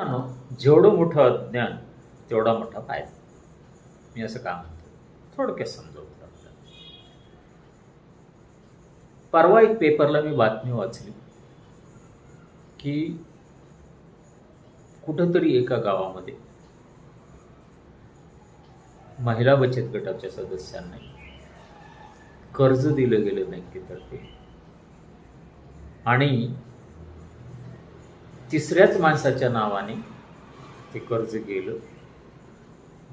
मित्रांनो, जेवढं मोठं अज्ञान तेवढा मोठा फायदा. मी असं का म्हणतो? थोडक्यात समजवतो परवा एक पेपरला मी बातमी वाचली की कुठंतरी एका गावामध्ये महिला बचत गटाच्या सदस्यांना कर्ज दिलं गेलं नाही तर्फे आणि तिसऱ्याच माणसाच्या नावाने ते कर्ज गेलं.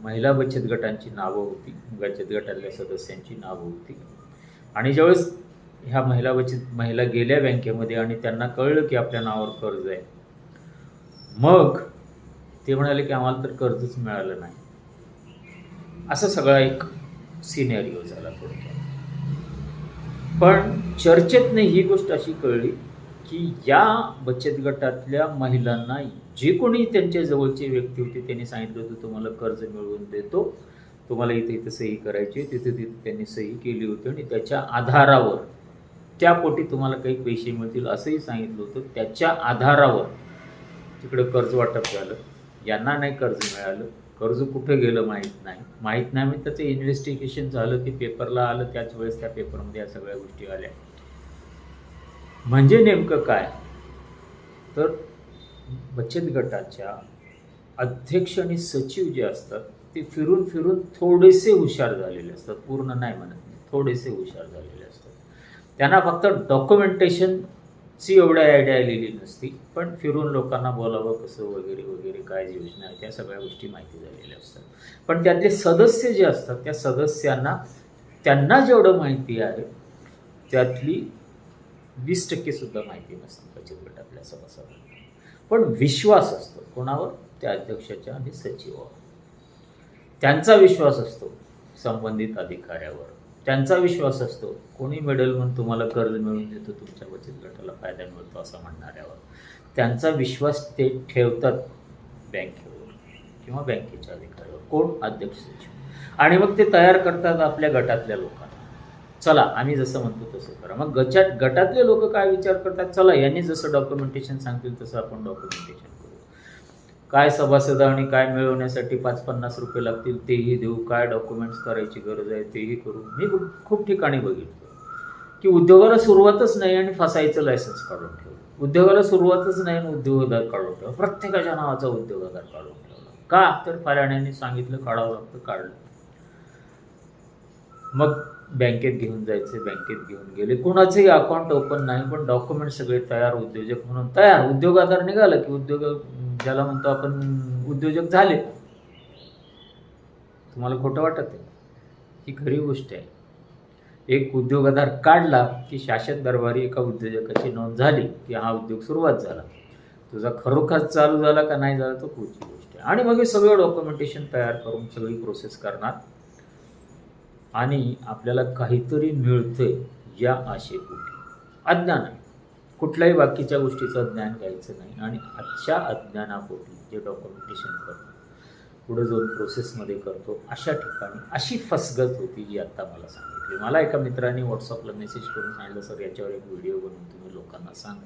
महिला बचत गटांची नावं होती बचत गटातल्या सदस्यांची नावं होती. आणि ज्यावेळेस ह्या महिला बचत महिला गेल्या बँकेमध्ये आणि त्यांना कळलं की आपल्या नावावर कर्ज आहे मग ते म्हणाले की आम्हाला तर कर्जच मिळालं नाही. असा सगळा एक सिनेरिओ झाला थोडक्यात. पण चर्चेतने ही गोष्ट अशी कळली की या बचत गटातल्या महिलांना जे कोणी त्यांच्या जवळचे व्यक्ती होते त्यांनी सांगितलं होतं तुम्हाला कर्ज मिळवून देतो. तुम्हाला इथे इथं सही करायची तिथे तिथे त्यांनी सही केली होती आणि त्याच्या आधारावर त्या पोटी तुम्हाला काही पैसे मिळतील असंही सांगितलं होतं. त्याच्या आधारावर तिकडं कर्ज वाटप झालं. यांना नाही कर्ज मिळालं. कर्ज कुठे गेलं माहीत नाही. माहीत नाही म्हणजे त्याचं इन्व्हेस्टिगेशन झालं ते पेपरला आलं. त्याच वेळेस त्या पेपरमध्ये या सगळ्या गोष्टी आल्या. म्हणजे नेमकं काय? तर बचत गटाच्या अध्यक्ष आणि सचिव जे असतात ते फिरून फिरून थोडेसे हुशार झालेले असतात. पूर्ण नाही म्हणत थोडेसे हुशार झालेले असतात. त्यांना फक्त डॉक्युमेंटेशनची एवढी आयडिया आलेली नसती पण फिरून लोकांना बोलावं कसं वगैरे वगैरे काय योजना आहे त्या सगळ्या गोष्टी माहिती झालेल्या असतात. पण त्यातले सदस्य जे असतात त्या सदस्यांना त्यांना जेवढं माहिती आहे त्यातली वीस टक्के सुद्धा माहिती नसते बचत गटातल्या सभासदांना पण विश्वास असतो. कोणावर? त्या अध्यक्षाच्या आणि सचिवावर. त्यांचा विश्वास असतो संबंधित अधिकाऱ्यावर. त्यांचा विश्वास असतो कोणी मेडल म्हणून तुम्हाला कर्ज मिळून देतो तुमच्या बचत गटाला फायदा मिळतो असं म्हणणाऱ्यावर. त्यांचा विश्वास ते ठेवतात बँकेवर किंवा बँकेच्या अधिकाऱ्यावर. कोण? अध्यक्ष सचिव. आणि मग ते तयार करतात आपल्या गटातल्या लोकांना. चला आम्ही जसं म्हणतो तसं करा. मग गटात गटातले लोक काय विचार करतात? चला यांनी जसं डॉक्युमेंटेशन सांगतील तसं आपण डॉक्युमेंटेशन करू. काय सभासद आणि काय मिळवण्यासाठी पाच पन्नास रुपये लागतील तेही देऊ. काय डॉक्युमेंट्स करायची गरज आहे तेही करू. मी खूप- खूप ठिकाणी बघितलं. की उद्योगाला सुरुवातच नाही आणि फसायचं लायसन्स काढून ठेवलं. उद्योगाला सुरुवातच नाही आणि उद्योगदार काढून ठेवलं. प्रत्येकाच्या नावाचा उद्योगदार काढून ठेवला. का? तर फराण्याने सांगितलं काढावं लागतं काढलं. मग बँकेत घेऊन जायचे बँकेत घेऊन गेले. कोणाचेही अकाउंट ओपन नाही पण डॉक्युमेंट सगळे तयार उद्योजक म्हणून तयार. उद्योग आधार निघाला की उद्योग ज्याला म्हणतो आपण उद्योजक झाले. तुम्हाला खोटं वाटत आहे? ही खरी गोष्ट आहे. एक उद्योगाधार काढला की शासन दरबारी एका उद्योजकाची नोंद झाली की हा उद्योग सुरुवात झाला. तुझा खरोखर चालू झाला का नाही झाला तो पुढची गोष्ट आहे. आणि मग हे सगळं डॉक्युमेंटेशन तयार करून सगळी प्रोसेस करणार. आणि आपल्याला काहीतरी मिळतंय या आशेपोटी अज्ञान आहे. कुठल्याही बाकीच्या गोष्टीचं ज्ञान घ्यायचं नाही आणि आजच्या अज्ञानापोटी जे डॉक्युमेंटेशन करतो पुढे जाऊन प्रोसेसमध्ये करतो अशा ठिकाणी अशी फसगत होती जी आत्ता मला सांगितली. मला एका मित्राने व्हॉट्सअपला मेसेज करून सांगितलं सर याच्यावर एक व्हिडिओ बनवून तुम्ही लोकांना सांगा.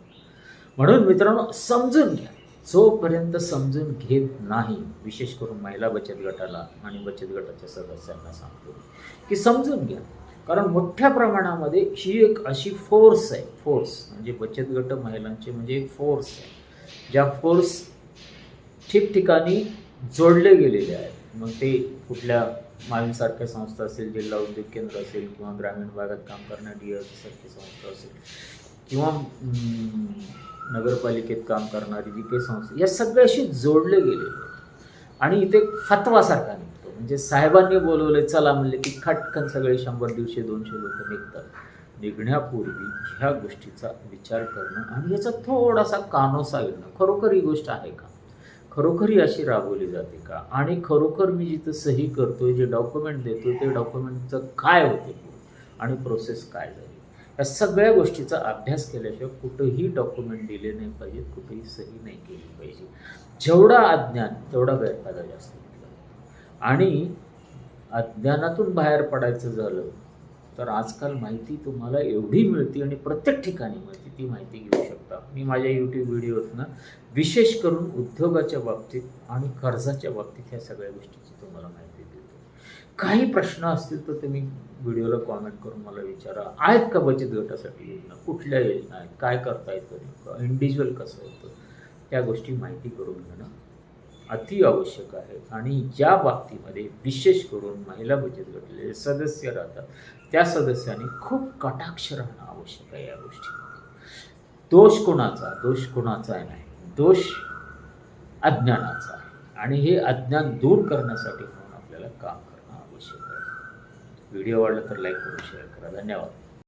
म्हणून मित्रांनो समजून घ्या. जोपर्यंत समजून घेत नाही विशेष करून महिला बचत गटाला आणि बचत गटाच्या सदस्यांना सांगतो की समजून घ्या. कारण मोठ्या प्रमाणामध्ये ही एक अशी फोर्स आहे. फोर्स म्हणजे बचत गट महिलांचे म्हणजे एक फोर्स आहे. ज्या फोर्स ठिकठिकाणी जोडले गेलेले आहेत. मग ते कुठल्या मावीसारख्या संस्था असेल जिल्हा उद्योग केंद्र असेल किंवा ग्रामीण भागात काम करणारी सारखी संस्था असेल किंवा नगरपालिकेत काम करणारी जी काही संस्था या सगळ्याशी जोडले गेले. आणि इथे फतवासारखा निघतो. म्हणजे साहेबांनी बोलवले चला म्हणले की खटकन सगळे शंभर दीडशे दोनशे लोक निघतात. निघण्यापूर्वी ह्या गोष्टीचा विचार करणं आणि याचा थोडासा कानोसा येणं खरोखर ही गोष्ट आहे का? खरोखर ही अशी राबवली जाते का? आणि खरोखर मी जिथं सही करतोय जे डॉक्युमेंट देतोय ते डॉक्युमेंटचं काय होते? आणि प्रोसेस काय झाली? या सगळ्या गोष्टीचा अभ्यास केल्याशिवाय कुठंही डॉक्युमेंट दिले नाही पाहिजेत कुठेही सही नाही केली पाहिजे. जेवढा अज्ञान तेवढा गैरफायदा जास्त घेतला आणि अज्ञानातून बाहेर पडायचं झालं तर आजकाल माहिती तुम्हाला एवढी मिळते आणि प्रत्येक ठिकाणी मिळते ती माहिती घेऊ शकता. मी माझ्या यूट्यूब व्हिडिओतनं विशेष करून उद्योगाच्या बाबतीत आणि कर्जाच्या बाबतीत ह्या सगळ्या गोष्टीची तुम्हाला माहिती दिली काही प्रश्न असतील तर तुम्ही व्हिडिओला कॉमेंट करून मला विचारा. आहेत का बचत गटासाठी योजना? कुठल्या योजना आहेत? काय करता येतं नेमकं? इंडिव्हिज्युअल कसं होतं? त्या गोष्टी माहिती करून घेणं अति आवश्यक आहे. आणि ज्या बाबतीमध्ये विशेष करून महिला बचत गटले सदस्य राहतात त्या सदस्यांनी खूप कटाक्ष राहणं आवश्यक आहे या गोष्टीमध्ये. दोष कोणाचा? दोष कोणाचा आहे नाही. दोष अज्ञानाचा आहे. आणि हे अज्ञान दूर करण्यासाठी म्हणून आपल्याला काम व्हिडिओ आवडला तर लाईक करून शेअर करा. धन्यवाद.